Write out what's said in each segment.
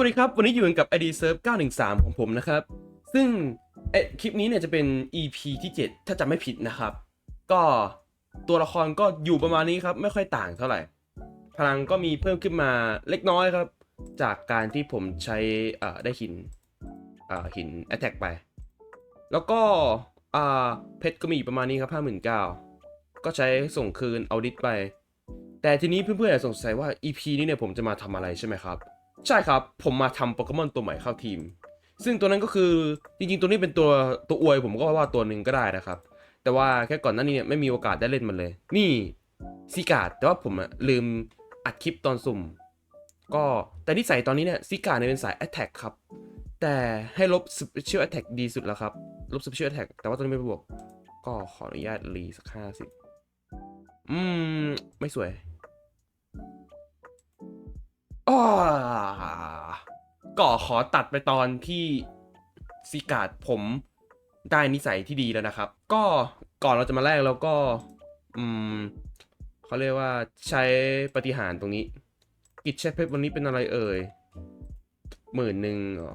วัสดีครับ วันนี้อยู่กันกับ ID Serve 913 ของผมนะครับ ซึ่งเอคลิปนี้เนี่ยจะเป็น EP ที่ 7 ถ้าจำไม่ผิดนะครับ ก็ตัวละครก็อยู่ประมาณนี้ครับ ไม่ค่อยต่างเท่าไหร่ พลังก็มีเพิ่มขึ้นมาเล็กน้อยครับ จากการที่ผมใช้ได้หินหิน Attack ไป แล้วก็เพชรก็มีประมาณนี้ครับ 59,000 ก็ใช้ส่งคืนเอาดิสไป แต่ทีนี้เพื่อนๆสงสัยว่า EP นี้เนี่ยผมจะมาทำอะไรใช่ไหมครับ ใช่ครับ ผมมาทำโปเกมอนตัวใหม่เข้าทีม ซึ่งตัวนั้นก็คือจริงๆ ตัวนี้เป็นตัวตัวอวยผมก็ว่าตัวหนึ่งก็ได้นะครับ แต่ว่าแค่ก่อนหน้านี้เนี่ยไม่มีโอกาสได้เล่นมันเลย นี่ซิกาดแต่ว่าผมอะลืมอัดคลิปตอนสุ่ม ก็แต่นิสัยตอนนี้เนี่ยซิกาดเนี่ยเป็นสาย Attack ครับ แต่ให้ลบ Special Attack ดีสุดแล้วครับ ลบ Special Attack แต่ว่าตอนนี้ไม่บวก ก็ขออนุญาตรีสักห้าสิบอืม ไม่สวย อ้อก็ขอตัดไปตอนที่ซิกาดผมได้นิสัยที่ดีแล้วนะครับ ก็ก่อนเราจะมาแลกเราก็ อืมเขาเรียกว่าใช้ปฏิหารตรงนี้ กิจใช้เพชรวันนี้เป็นอะไรเอ่ยหมื่นหนึ่งเหรอ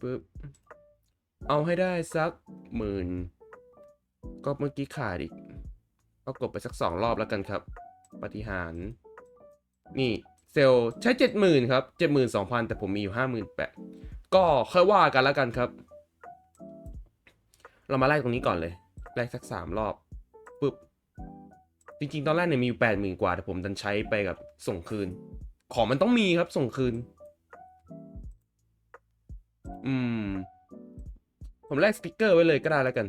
ปึ๊บเอาให้ได้สักหมื่นก็เมื่อกี้ขาดอีกก็กดไปสักสองรอบแล้วกันครับ ปฏิหาร นี่ เซลใช้เจ็ดหมื่นครับเจ็ดหมื่นสองพันแต่ผมมีอยู่ห้าหมื่นแปดก็ค่อยว่ากันแล้วกันครับ เรามาไล่ตรงนี้ก่อนเลย ไล่สักสามรอบปุ๊บ จริงๆ ตอนแรกเนี่ยมีอยู่แปดหมื่นกว่า แต่ผมดันใช้ไปกับส่งคืน ของมันต้องมีครับส่งคืน อืม ผมแลกสติกเกอร์ไว้เลยก็ได้แล้วกัน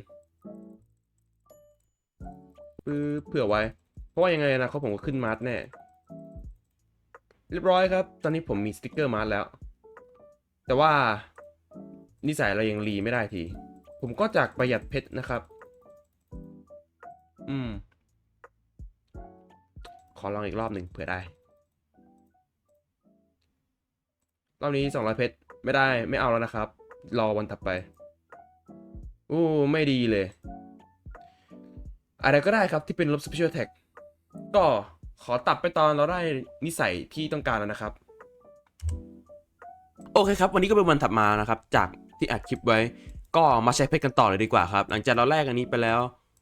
เผื่อไว้ เพราะว่ายังไงนะเขาผมก็ขึ้นมาร์ทแน่ เรียบร้อยครับ ตอนนี้ผมมีสติกเกอร์มาร์แล้ว แต่ว่านิสัยเรายังรีไม่ได้ที ผมก็จากประหยัดเพชรนะครับ อืม ขอลองอีกรอบหนึ่งเผื่อได้ รอบนี้สองร้อยเพชรไม่ได้ไม่เอาแล้วนะครับ รอวันถัดไปอู้ไม่ดีเลย อะไรก็ได้ครับที่เป็นลบ special attack ก็ ขอตัดไปตอนเราได้นิสัยที่ต้องการแล้วนะครับ โอเคครับ วันนี้ก็เป็นวันถัดมานะครับ จากที่อัดคลิปไว้ ก็มาใช้เพชรกันต่อเลยดีกว่าครับ หลังจากเราแลกอันนี้ไปแล้ว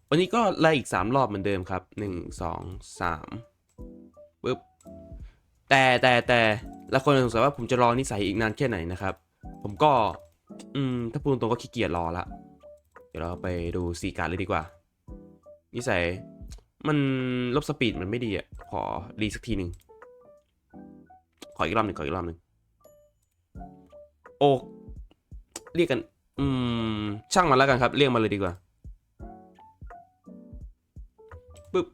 วันนี้ก็ไล่อีก 3 รอบเหมือนเดิมครับ 1 2 3ปึ๊บแต่แต่แต่ละคนสงสัยว่าผมจะรอนิสัยอีกนานแค่ไหนนะครับ ผมก็ อืม ถ้าพูดตรงก็ขี้เกียจรอละ เดี๋ยวเราไปดูสีการดเลยดีกว่า นิสัย มันลบสปีดมันไม่ดีอะ ขอรีสักทีหนึ่ง ขออีกรอบหนึ่งขออีกรอบหนึ่ง โอ้เรียกกัน อืม ช่างมันแล้วกันครับ เรียกมาเลยดีกว่า ปึ๊บ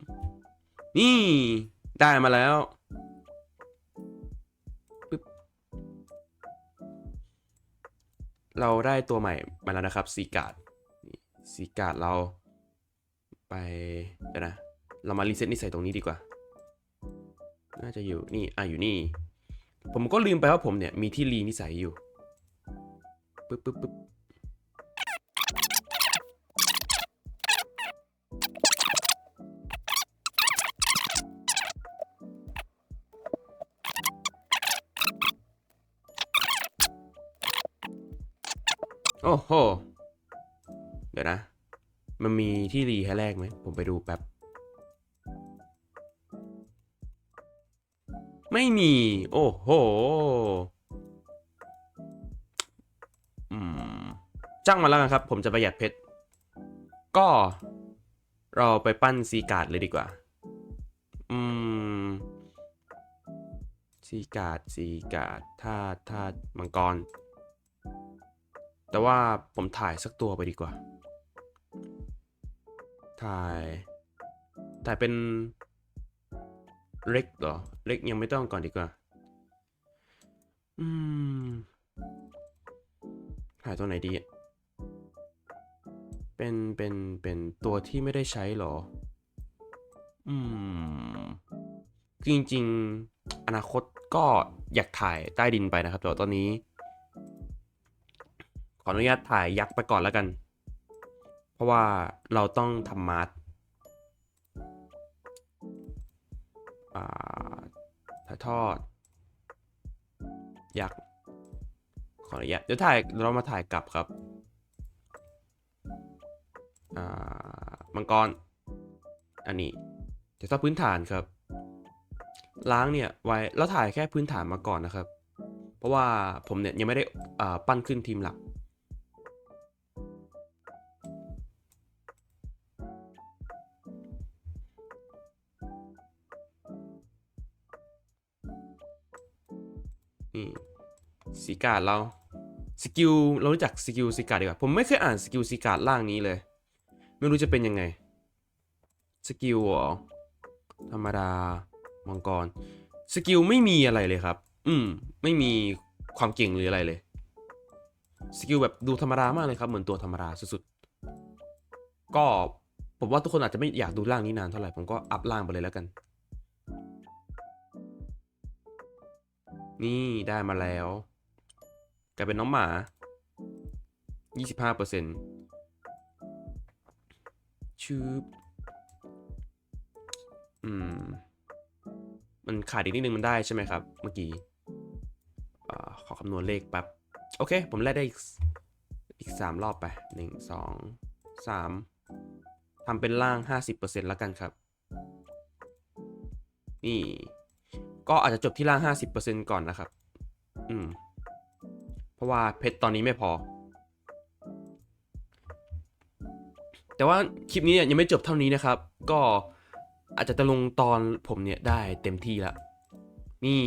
นี่ได้มาแล้วปึ๊บ เราได้ตัวใหม่มาแล้วนะครับซีการ์ดซีการ์ดเราไปเดี๋ยวนะ เรามารีเซ็ตนิสัยตรงนี้ดีกว่า น่าจะอยู่นี่ อะอยู่นี่ ผมก็ลืมไปว่าผมเนี่ยมีที่รีนิสัยอยู่ปึ๊บปึ๊บปึ๊บโอ้โห เดี๋ยวนะ มันมีที่รีให้แรกไหม ผมไปดูแป๊บ ไม่มี โอ้โหจ้างมาแล้วกันครับ ผมจะประหยัดเพชร ก็ เราไปปั้นซีการ์ดเลยดีกว่า อืมซีการ์ดซีการ์ดธาตุธาตุมังกร แต่ว่าผมถ่ายสักตัวไปดีกว่า ถ่าย ถ่ายเป็น เล็กเหรอ เล็กยังไม่ต้องก่อนดีกว่า อืมถ่ายตัวไหนดีเป็น เป็น เป็นตัวที่ไม่ได้ใช้เหรอ อืม จริง ๆ อนาคตก็อยากถ่ายใต้ดินไปนะครับ แต่ว่าตอนนี้ ขออนุญาตถ่ายยักษ์ไปก่อนแล้วกัน เพราะว่าเราต้องทำมาร์ท ถ่ายทอด อยาก ขออนุญาตเดี๋ยวถ่ายเรามาถ่ายกลับครับอ่ามังกร อันนี้จะต้องพื้นฐานครับ ล้างเนี่ยไว้แล้วถ่ายแค่พื้นฐานมาก่อนนะครับ เพราะว่าผมเนี่ยยังไม่ได้อ่าปั้นขึ้นทีมหลัก การ์ดเราสกิลเรารู้จักสกิลสีการ์ดดีกว่า ผมไม่เคยอ่านสกิลสีการ์ดล่างนี้เลย ไม่รู้จะเป็นยังไงสกิลหรอธรรมดามังกรสกิลไม่มีอะไรเลยครับ อืม ไม่มีความเก่งหรืออะไรเลยสกิลแบบดูธรรมดามากเลยครับ เหมือนตัวธรรมดาสุดๆ ก็ผมว่าทุกคนอาจจะไม่อยากดูล่างนี้นานเท่าไหร่ ผมก็อัพล่างไปเลยแล้วกัน นี่ได้มาแล้ว กลายเป็นน้องหมา 25เปอร์เซ็นต์ชืบอืม มันขาดอีกนิดนึงมันได้ใช่ไหมครับ เมื่อกี้อขอคำนวณเลขแป๊บ โอเค ผมแลกได้อีกอีกสามรอบไปหนึ่งสองสามทำเป็นล่าง 50%แล้วกันครับ นี่ ก็อาจจะจบที่ล่าง 50%ก่อนนะครับ อืม ราะว่าเพชรตอนนี้ไม่พอ แต่ว่าคลิปนี้เนี่ยยังไม่จบเท่านี้นะครับ ก็อาจจะจะลงตอนผมเนี่ยได้เต็มที่ละนี่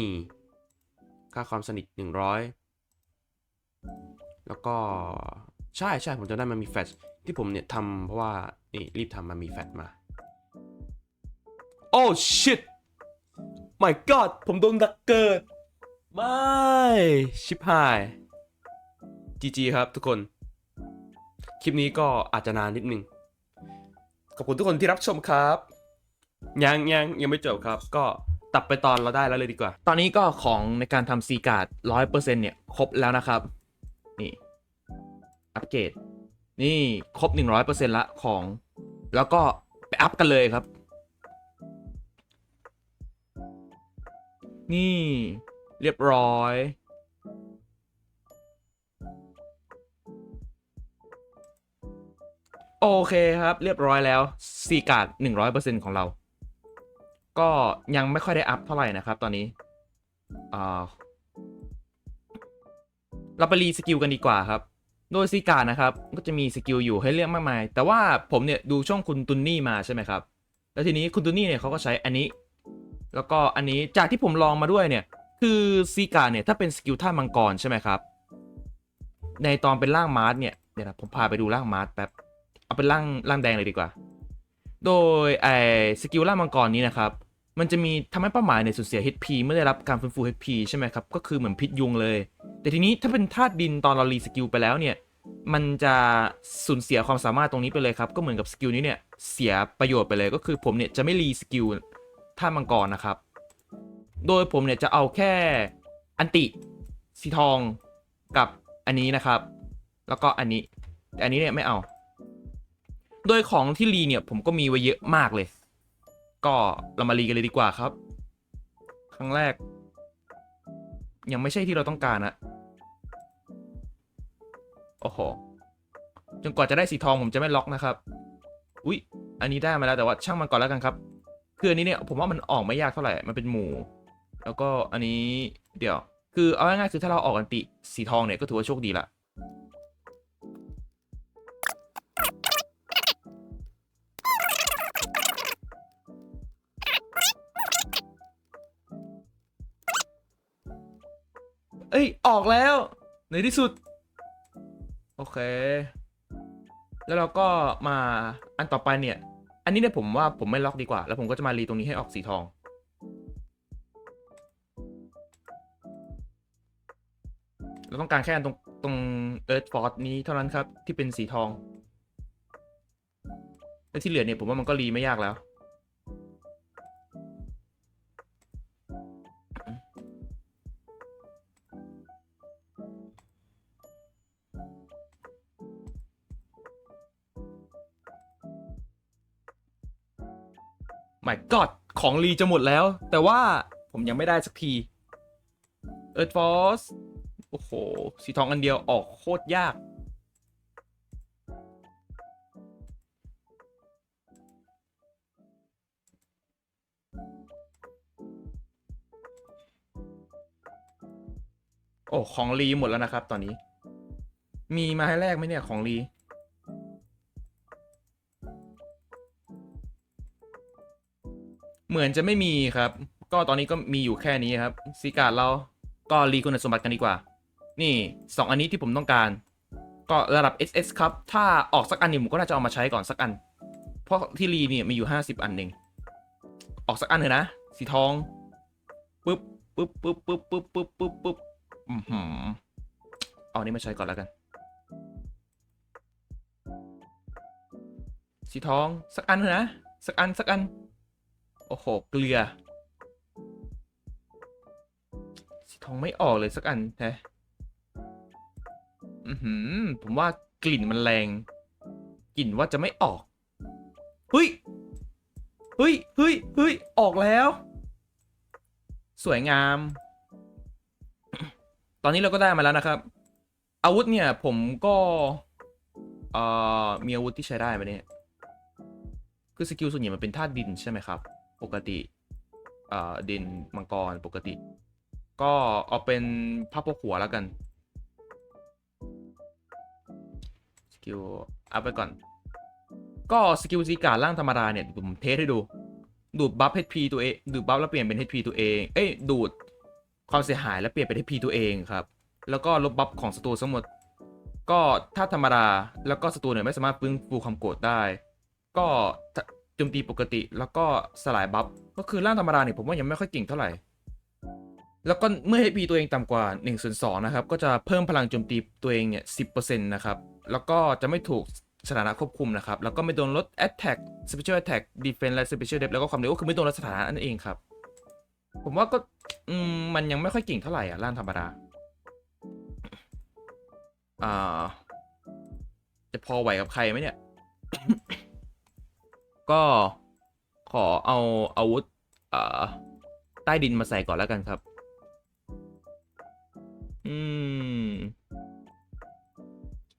ค่าความสนิท 100 แล้วก็ใช่ใช่ผมจะได้มันมีแฟชที่ผมเนี่ยทำเพราะว่านี่รีบทำมันมีแฟชมา โอ้ shit my god ผมโดนดักเกิด ไม่ ชิบหาย GG ครับทุกคน คลิปนี้ก็อาจจะนานนิดนึง ขอบคุณทุกคนที่รับชมครับ ยังยังยังไม่จบครับ ก็ตัดไปตอนเราได้แล้วเลยดีกว่า ตอนนี้ก็ของในการทำซีการ์ดร้อยเปอร์เซ็นเนี่ย ครบแล้วนะครับ นี่ อัปเกรด นี่ครบหนึ่งร้อยเปอร์เซ็นละของ แล้วก็ไปอัพกันเลยครับ นี่เรียบร้อย โอเคครับ เรียบร้อยแล้วซีการ์ดหนึ่งร้อยเปอร์เซ็นของเรา ก็ยังไม่ค่อยได้อัพเท่าไหร่นะครับตอนนี้เราไปรีสกิลกันดีกว่าครับ โดยซีการ์ดนะครับ ก็จะมีสกิลอยู่ให้เลือกมากมาย แต่ว่าผมเนี่ยดูช่องคุณตุนนี่มาใช่ไหมครับ แล้วทีนี้คุณตุนนี่เนี่ยเขาก็ใช้อันนี้ แล้วก็อันนี้จากที่ผมลองมาด้วยเนี่ย คือซีการ์ดเนี่ยถ้าเป็นสกิลท่ามังกรใช่ไหมครับ ในตอนเป็นร่างมาร์สเนี่ยเดี๋ยวนะผมพาไปดูร่างมาร์สแป๊บ เอาเป็นร่างร่างแดงเลยดีกว่า โดยไอสกิลล่ามังกรนี้นะครับ มันจะมีทำให้เป้าหมายเนี่ยสูญเสีย HP เมื่อได้รับการฟื้นฟู HP ใช่ไหมครับ ก็คือเหมือนพิษยุงเลย แต่ทีนี้ถ้าเป็นธาตุดินตอนเรารีสกิลไปแล้วเนี่ย มันจะสูญเสียความสามารถตรงนี้ไปเลยครับ ก็เหมือนกับสกิลนี้เนี่ยเสียประโยชน์ไปเลย ก็คือผมเนี่ยจะไม่รีสกิลธาตุมังกรนะครับ โดยผมเนี่ยจะเอาแค่อันติสีทองกับอันนี้นะครับ แล้วก็อันนี้ แต่อันนี้เนี่ยไม่เอา โดยของที่รีเนี่ยผมก็มีไว้เยอะมากเลย ก็เรามารีกันเลยดีกว่าครับ ครั้งแรก ยังไม่ใช่ที่เราต้องการนะโอ้โหจนกว่าจะได้สีทองผมจะไม่ล็อกนะครับ อุ๊ย อันนี้ได้มาแล้วแต่ว่าช่างมันก่อนแล้วกันครับ คืออันนี้เนี่ยผมว่ามันออกไม่ยากเท่าไหร่ มันเป็นหมู่ แล้วก็อันนี้เดี๋ยว คือเอาง่ายๆคือถ้าเราออกอันติสีทองเนี่ยก็ถือว่าโชคดีละ เอ้ย ออกแล้ว ในที่สุด โอเค แล้วเราก็มาอันต่อไปเนี่ย อันนี้เนี่ยผมว่าผมไม่ล็อกดีกว่า แล้วผมก็จะมารีตรงนี้ให้ออกสีทอง เราต้องการแค่อันตรงตรง Earth Force นี้เท่านั้นครับ ที่เป็นสีทอง และที่เหลือเนี่ยผมว่ามันก็รีไม่ยากแล้ว my god ของรีจะหมดแล้ว แต่ว่าผมยังไม่ได้สักที Earth Force โอ้โห สีทองอันเดียวออกโคตรยาก โอ้ ของรีหมดแล้วนะครับตอนนี้ มีมาให้แรกไหมเนี่ยของรี เหมือนจะไม่มีครับ ก็ตอนนี้ก็มีอยู่แค่นี้ครับสีการ์ดเราก็รีคุณสมบัติกันดีกว่า นี่สองอันนี้ที่ผมต้องการ ก็ระดับ SS ครับ ถ้าออกสักอันหนึ่งผมก็น่าจะเอามาใช้ก่อนสักอัน เพราะที่รีเนี่ยมีอยู่ 50 อันหนึ่งออกสักอันเลยนะ สีทองปึ๊บปึ๊บปึ๊บปึ๊บปึ๊บปึ๊บปึ๊บปึ๊บอือหือเอาอันนี้มาใช้ก่อนแล้วกัน สีทองสักอันเถอะนะ สักอันสักอัน โอ้โห เกลือ สีทองไม่ออกเลยสักอันแท้อือหือ ผมว่ากลิ่นมันแรง กลิ่นว่าจะไม่ออก เฮ้ย เฮ้ย เฮ้ย เฮ้ย ออกแล้ว สวยงาม ตอนนี้เราก็ได้มาแล้วนะครับ อาวุธเนี่ย ผมก็เอ่อมีอาวุธที่ใช้ได้ไหมเนี่ย คือสกิลส่วนใหญ่มันเป็นธาตุดินใช่ไหมครับ ปกติเอ่อดินมังกรปกติ ก็เอาเป็นผ้าโพกหัวแล้วกันสกิลอัพไปก่อน ก็สกิลซีการ์ร่างธรรมดาเนี่ยผมเทสให้ดู ดูดบัฟ HP ตัวเอง ดูดบัฟแล้วเปลี่ยนเป็น HP ตัวเอง เอ้ย ดูดความเสียหายแล้วเปลี่ยนเป็น HP ตัวเองครับ แล้วก็ลบบัฟของศัตรูทั้งหมด ก็ถ้าธรรมดาแล้วก็ศัตรูเนี่ยไม่สามารถฟื้นฟูความโกรธได้ ก็ โจมตีปกติแล้วก็สลายบัฟก็คือร่างธรรมดาเนี่ยผมว่ายังไม่ค่อยเก่งเท่าไหร่ แล้วก็เมื่อ HP ตัวเองต่ำกว่า1ส่วน2นะครับ ก็จะเพิ่มพลังโจมตีตัวเองเนี่ย10%นะครับ แล้วก็จะไม่ถูกสถานะควบคุมนะครับ แล้วก็ไม่โดนลด attack special attack defense และ special def แล้วก็ความเร็วก็คือไม่โดนลดสถานะนั่นเองครับ ผมว่าก็มมันยังไม่ค่อยเก่งเท่าไหร่อะร่างธรรมดาอ่าจะพอไหวกับใครไหมเนี่ย ก็ขอเอาอาวุธใต้ดินมาใส่ก่อนแล้วกันครับ อืม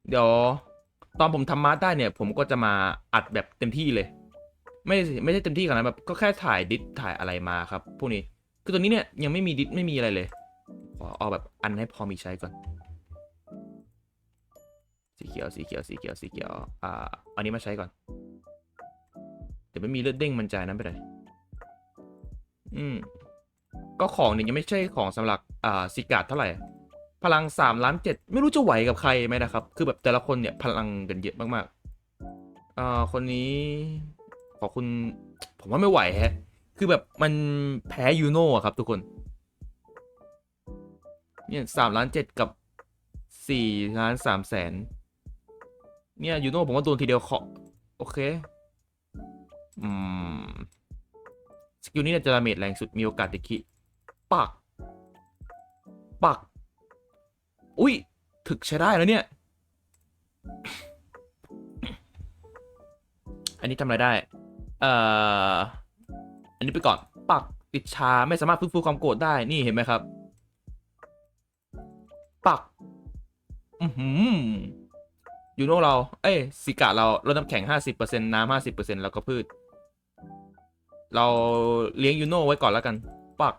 เดี๋ยว ตอนผมทำมาร์ได้เนี่ย ผมก็จะมาอัดแบบเต็มที่เลย ไม่ไม่ใช่เต็มที่ขนาดนั้นแบบก็แค่ถ่ายดิสถ่ายอะไรมาครับ พวกนี้ คือตัวนี้เนี่ยยังไม่มีดิสไม่มีอะไรเลย ขอเอาแบบอันให้พอมีใช้ก่อน สีเขียวสีเขียวสีเขียวสีเขียว อ่า อันนี้มาใช้ก่อน ดี๋ยวไม่มีเลือดเด้งมันใจนั้นไปเลยอืม ก็ของเนี่ยยังไม่ใช่ของสำหรับอ่าสิกาดเท่าไหร่ พลังสามล้านเจ็ดไม่รู้จะไหวกับใครไหมนะครับ คือแบบแต่ละคนเนี่ยพลังกันเยอะมากๆอ่าคนนี้ ขอคุณ ผมว่าไม่ไหวแฮะ คือแบบมันแพ้ยูโน่อะครับทุกคน เนี่ยสามล้านเจ็ดกับสี่ล้านสามแสน เนี่ยยูโน่ผมว่าโดนทีเดียวเคาะโอเค อืม สกิลนี้จะดาเมจแรงสุดมีโอกาสติดคิปัก ปัก อุ้ย ถึกใช้ได้แล้วเนี่ย อันนี้ทำอะไรได้ เอ่อ อันนี้ไปก่อน ปักติดชาไม่สามารถฟื้นฟูความโกรธได้ นี่เห็นไหมครับ ปัก อือหือยูโน่เรา เอ้ยสิกะเราลดน้ำแข็ง 50%น้ำ50%แล้วก็พืช เราเลี้ยงยูโน่ไว้ก่อนแล้วกัน ปัก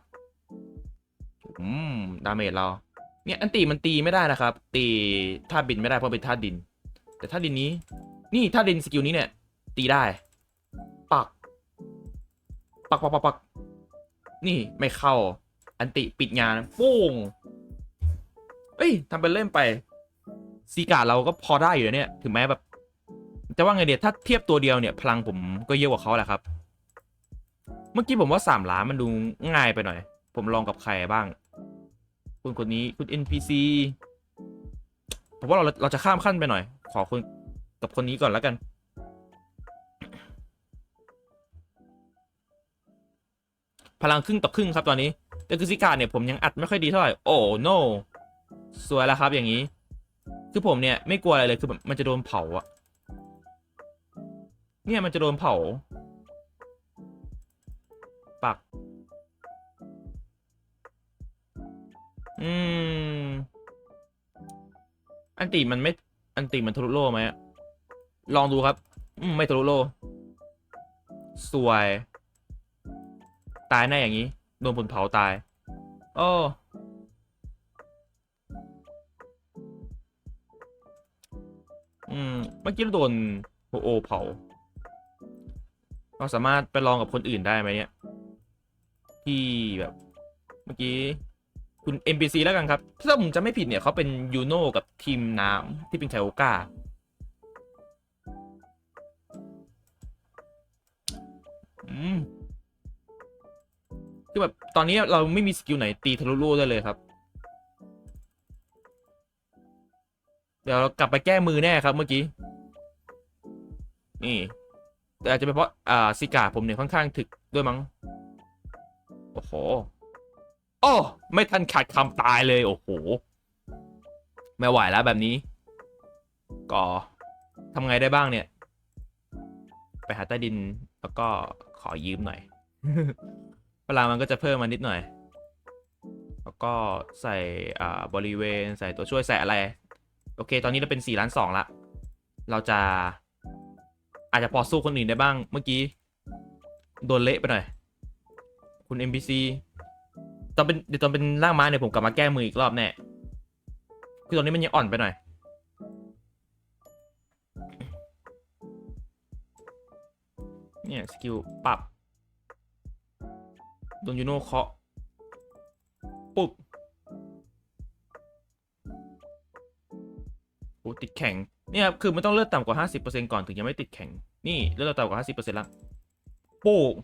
อืม ดาเมจเรา เนี่ยอันตีมันตีไม่ได้นะครับ ตีท่าบินไม่ได้เพราะเป็นท่าดิน แต่ท่าดินนี้ นี่ท่าดินสกิลนี้เนี่ย ตีได้ ปัก ปักปักปักปัก นี่ไม่เข้า อันติปิดงานโป้งเอ้ยทำเป็นเล่นไปซีการ์เราก็พอได้อยู่เนี่ย ถึงแม้แบบจะว่าไงเดียถ้าเทียบตัวเดียวเนี่ย พลังผมก็เยอะกว่าเขาแหละครับ เมื่อกี้ผมว่าสามล้านมันดูง่ายไปหน่อย ผมลองกับใครบ้าง คุณคนนี้คุณ NPC ผมว่าเราเราจะข้ามขั้นไปหน่อย ขอคุณกับคนนี้ก่อนแล้วกัน พลังครึ่งต่อครึ่งครับตอนนี้ แต่คือซิกาเนี่ยผมยังอัดไม่ค่อยดีเท่าไหร่ โอ้ no สวยแล้วครับอย่างนี้ คือผมเนี่ยไม่กลัวอะไรเลยคือมันจะโดนเผาอะเนี่ยมันจะโดนเผา อืม อันติมันไม่ อันติมันทะลุโล่ไหมอะลองดูครับ อืม ไม่ทะลุโล่สวย ตายแน่อย่างนี้ โดนผลเผาตาย โอ้อืม เมื่อกี้เราโดนโฮโอเผา เราสามารถไปลองกับคนอื่นได้ไหมเนี่ย ที่แบบ เมื่อกี้ คุณ NPC แล้วกันครับ ถ้าผมจะไม่ผิดเนี่ยเขาเป็นยูโน่กับทีมน้ำที่เป็นไคโอกาอืมคือแบบตอนนี้เราไม่มีสกิลไหนตีทะลุโล่ได้เลยครับ เดี๋ยวเรากลับไปแก้มือแน่ครับเมื่อกี้ นี่แต่อาจจะเป็นเพราะอ่าซิกาผมเนี่ยค่อนข้างถึกด้วยมั้ง โอ้โห อ้ไม่ทันขาดคำตายเลย โอ้โห ไม่ไหวแล้วแบบนี้ ก็ทำไงได้บ้างเนี่ย ไปหาใต้ดินแล้วก็ขอยืมหน่อยพลังมันก็จะเพิ่มมานิดหน่อย แล้วก็ใส่อ่าบริเวณใส่ตัวช่วยใส่อะไร โอเค ตอนนี้เราเป็น4ล้าน2ละ เราจะ อาจจะพอสู้คนอื่นได้บ้าง เมื่อกี้ โดนเละไปหน่อย คุณ NPC ตอนเป็นเดี๋ยวตอนเป็นร่างม้าเนี่ยผมกลับมาแก้มืออีกรอบแน่คือตอนนี้มันยังอ่อนไปหน่อย เนี่ยสกิลปรับโดนยูโน่เคาะปุ๊บโอ้ติดแข็งเนี่ยครับคือมันต้องเลือดต่ำกว่า 50%ก่อนถึงยังไม่ติดแข็ง นี่เลือดต่ำกว่า 50%ละโป๊ก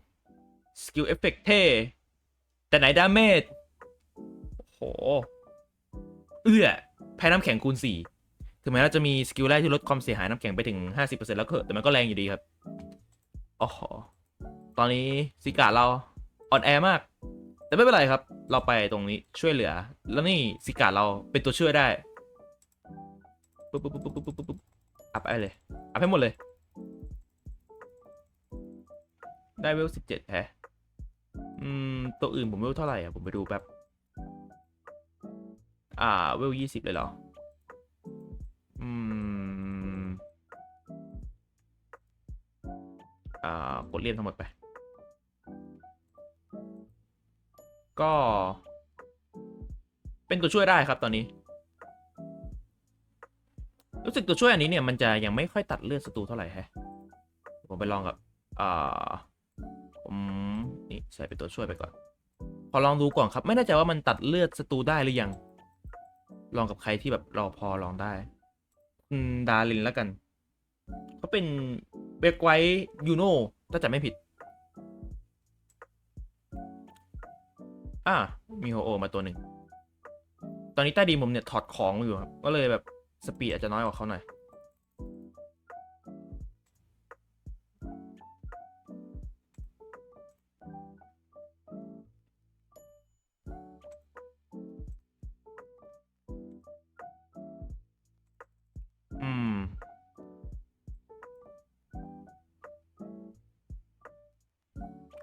สกิลเอฟเฟกเท่ แต่ไหนดาเมจโอ้โห เอื้อ แพ้น้ำแข็งคูณ 4 ถึงแม้เราจะมีสกิลแรกที่ลดความเสียหายน้ำแข็งไปถึง 50%แล้วก็เถอะแต่มันก็แรงอยู่ดีครับโอ้โหตอนนี้ซิกาเราอ่อนแอมาก แต่ไม่เป็นไรครับ เราไปตรงนี้ช่วยเหลือ แล้วนี่ซิกาเราเป็นตัวช่วยได้ปุ๊บปุ๊บปุ๊บปุ๊บปุ๊บปุ๊บอัพไปเลย อัพให้หมดเลย ได้เวลสิบเจ็ดแฮะ อืม ตัวอื่นผมเวลเท่าไหร่อะ ผมไปดูแป๊บ อ่า เวลยี่สิบเลยเหรอ อืม อ่ากดเลี่ยมทั้งหมดไป ก็ เป็นตัวช่วยได้ครับตอนนี้ รู้สึกตัวช่วยอันนี้เนี่ยมันจะยังไม่ค่อยตัดเลือดศัตรูเท่าไหร่แฮะ ผมไปลองกับ อ่า ผม ใส่เป็นตัวช่วยไปก่อน พอลองดูก่อนครับ ไม่แน่ใจว่ามันตัดเลือดศัตรูได้หรือยัง ลองกับใครที่แบบรอพอลองได้คุณดารินแล้วกันเขาเป็นเบกไวยูโน่ถ้าจะไม่ผิด อ่ามีโฮโอมาตัวหนึ่ง ตอนนี้ใต้ดีผมเนี่ยถอดของอยู่ครับ ก็เลยแบบสปีดอาจจะน้อยกว่าเขาหน่อย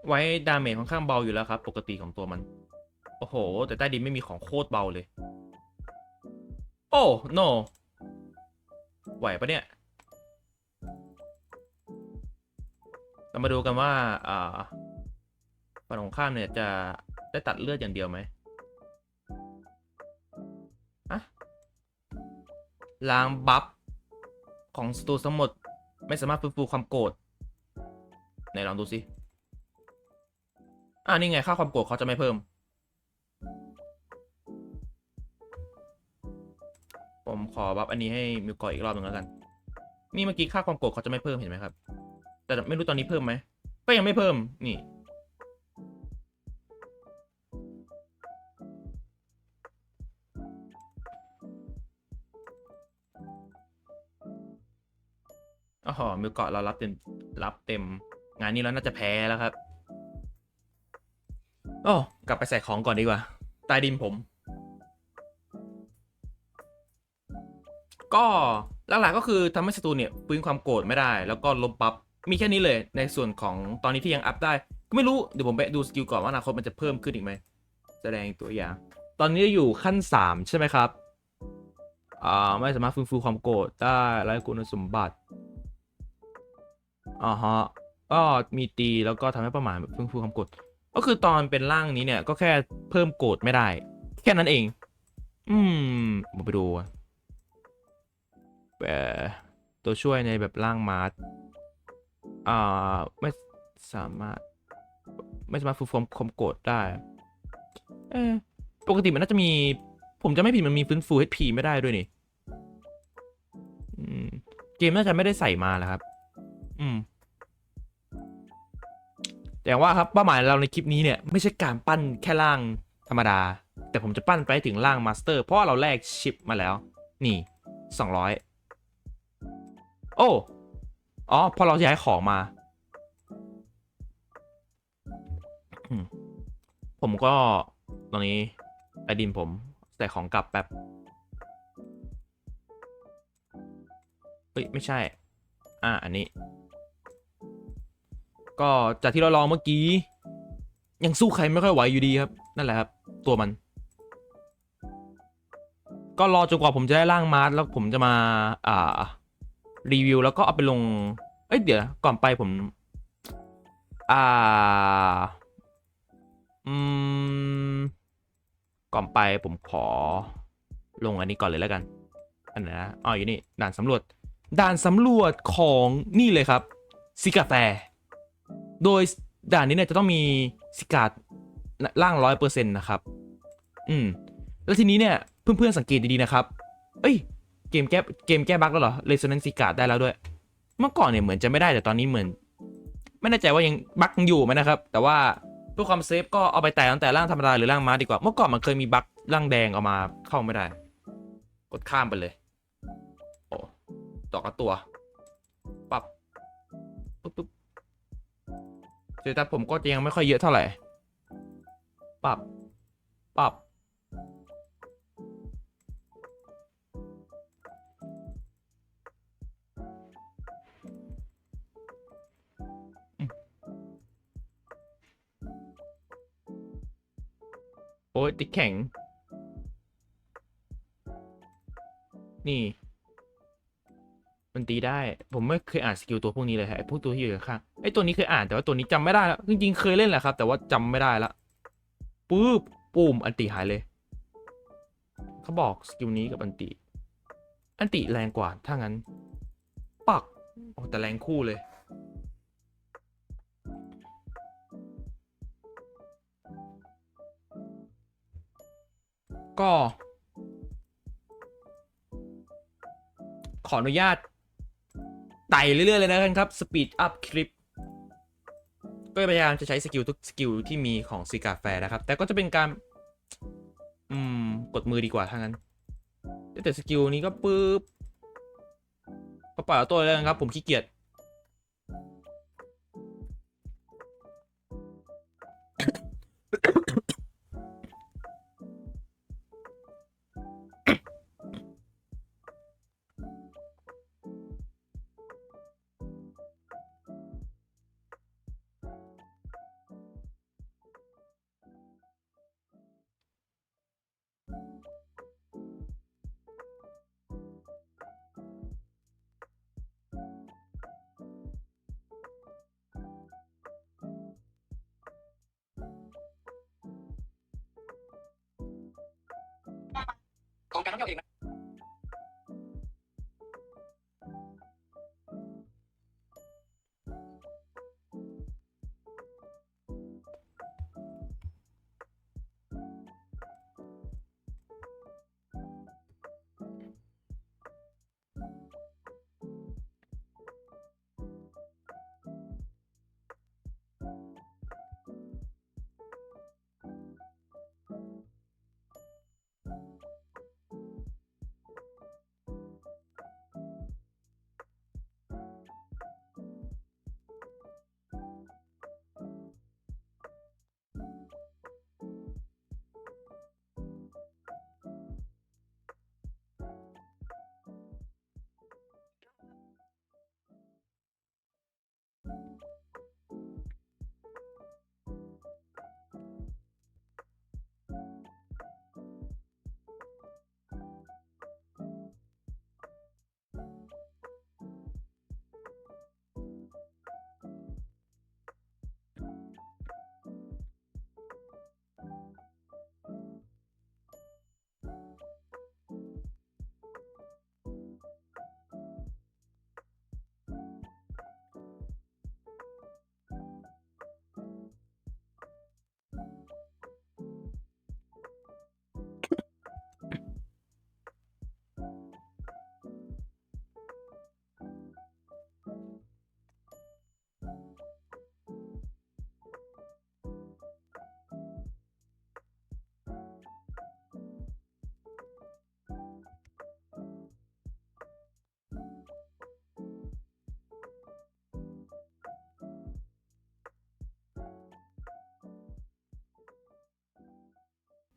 ไว้ดาเมจค่อนข้างเบาอยู่แล้วครับ ปกติของตัวมัน โอ้โห แต่ใต้ดินไม่มีของโคตรเบาเลย โอ้ no ไหวปะเนี่ย เรามาดูกันว่าอ่าฝั่งของข้ามเนี่ยจะได้ตัดเลือดอย่างเดียวไหมอะล้างบัฟของสตูทั้งหมด ไม่สามารถฟื้นฟูความโกรธไหนลองดูสิ อ่านี่ไงค่าความโกรธเขาจะไม่เพิ่ม ผมขอบัฟอันนี้ให้มิวกออีกรอบหนึ่งแล้วกัน นี่เมื่อกี้ค่าความโกรธเขาจะไม่เพิ่มเห็นไหมครับ แต่ไม่รู้ตอนนี้เพิ่มไหม ก็ยังไม่เพิ่ม นี่ อ๋อมิวเกาะเรารับเต็ม รับเต็ม งานนี้เราน่าจะแพ้แล้วครับ อ้กลับไปใส่ของก่อนดีกว่าใต้ดินผม ก็หลักๆก็คือทำให้ศัตรูเนี่ยฟื้นความโกรธไม่ได้ แล้วก็ลบบัฟมีแค่นี้เลยในส่วนของตอนนี้ที่ยังอัพได้ก็ไม่รู้ เดี๋ยวผมไปดูสกิลก่อนว่าอนาคตมันจะเพิ่มขึ้นอีกไหมแสดงตัวอย่าง ตอนนี้อยู่ขั้น 3 ใช่ไหมครับอ่าไม่สามารถฟื้นฟูความโกรธได้ไร้คุณสมบัติอ่าฮะก็มีตีแล้วก็ทำให้ประมาณแบบฟื้นฟูความโกรธ ก็คือตอนเป็นร่างนี้เนี่ย ก็แค่เพิ่มโกรธไม่ได้ แค่นั้นเอง อืมผมไปดูแบบตัวช่วยในแบบร่างมาร์อ่าไม่สามารถ ไม่สามารถฟื้นฟูความโกรธได้ เออปกติมันน่าจะมี ผมจะไม่ผิดมันมีฟื้นฟู HP ไม่ได้ด้วยนี่เกมน่าจะไม่ได้ใส่มาแล้วครับ อืม แต่ว่าครับเป้าหมายเราในคลิปนี้เนี่ยไม่ใช่การปั้นแค่ร่างธรรมดา แต่ผมจะปั้นไปถึงร่างมาสเตอร์เพราะเราแลกชิปมาแล้ว นี่สองร้อยโอ้อ๋อพอเราย้ายของมา ผมก็ตอนนี้ไอดินผมใส่ของกลับแป๊บเฮ้ย ไม่ใช่ อ่า อันนี้ ก็จากที่เราลองเมื่อกี้ ยังสู้ใครไม่ค่อยไหวอยู่ดีครับ นั่นแหละครับ ตัวมัน ก็รอจนกว่าผมจะได้ร่างมาร์ทแล้วผมจะมาอ่า รีวิวแล้วก็เอาไปลง เอ้ยเดี๋ยวก่อนไปผม อ่า อืม ก่อนไปผมขอ ลงอันนี้ก่อนเลยแล้วกัน อันไหนนะอ๋ออยู่นี่ด่านสำรวจด่านสำรวจของนี่เลยครับซิกาแฟ โดยด่านนี้เนี่ยจะต้องมีซิกาดล่างร้อยเปอร์เซ็นต์นะครับ อืม แล้วทีนี้เนี่ยเพื่อนๆสังเกตดีๆนะครับ เอ้ย เกมแก้เกมแก้บั๊กแล้วเหรอ Resonance ซิกาดได้แล้วด้วย เมื่อก่อนเนี่ยเหมือนจะไม่ได้แต่ตอนนี้เหมือน ไม่แน่ใจว่ายังบั๊กยังอยู่ไหมนะครับ แต่ว่าเพื่อความเซฟก็เอาไปแต่ตั้งแต่ร่างธรรมดาหรือร่างม้าดีกว่า เมื่อก่อนมันเคยมีบั๊กร่างแดงเอามาเข้าไม่ได้ กดข้ามไปเลย โอ้ต่อกับตัว เจตัสผมก็ยังไม่ค่อยเยอะเท่าไหร่ ปรับ ปรับ โอ้ยติดแข็ง นี่ มันตีได้ ผมไม่เคยอ่านสกิลตัวพวกนี้เลยฮะพวกตัวที่อยู่ข้าง ไอ้ตัวนี้เคยอ่านแต่ว่าตัวนี้จำไม่ได้แล้วจริงๆเคยเล่นแหละครับ แต่ว่าจำไม่ได้ละปุ๊บปุ่มอันติหายเลยเขาบอกสกิลนี้กับอันติ อันติแรงกว่าถ้างั้น ปักโอ้แต่แรงคู่เลย ก็ ขออนุญาตไต่เรื่อย ๆ เลยนะครับ สปีดอัพคลิป ก็พยายามจะใช้สกิลทุกสกิลที่มีของซิกาแฟนะครับ แต่ก็จะเป็นการ อืม กดมือดีกว่าถ้างั้น แต่สกิลนี้ก็ปึ๊บก็ปล่อยเอาตัวเลยนะครับ ผมขี้เกียจ ของก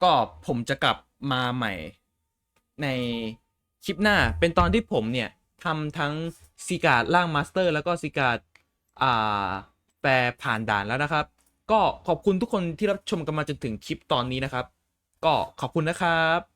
ก็ผมจะกลับมาใหม่ในคลิปหน้าเป็นตอนที่ผมเนี่ยทำทั้งซีการ์ดล่างมาสเตอร์ แล้วก็ซีการ์ดอ่าแปรผ่านด่านแล้วนะครับ ก็ขอบคุณทุกคนที่รับชมกันมาจนถึงคลิปตอนนี้นะครับ ก็ขอบคุณนะครับ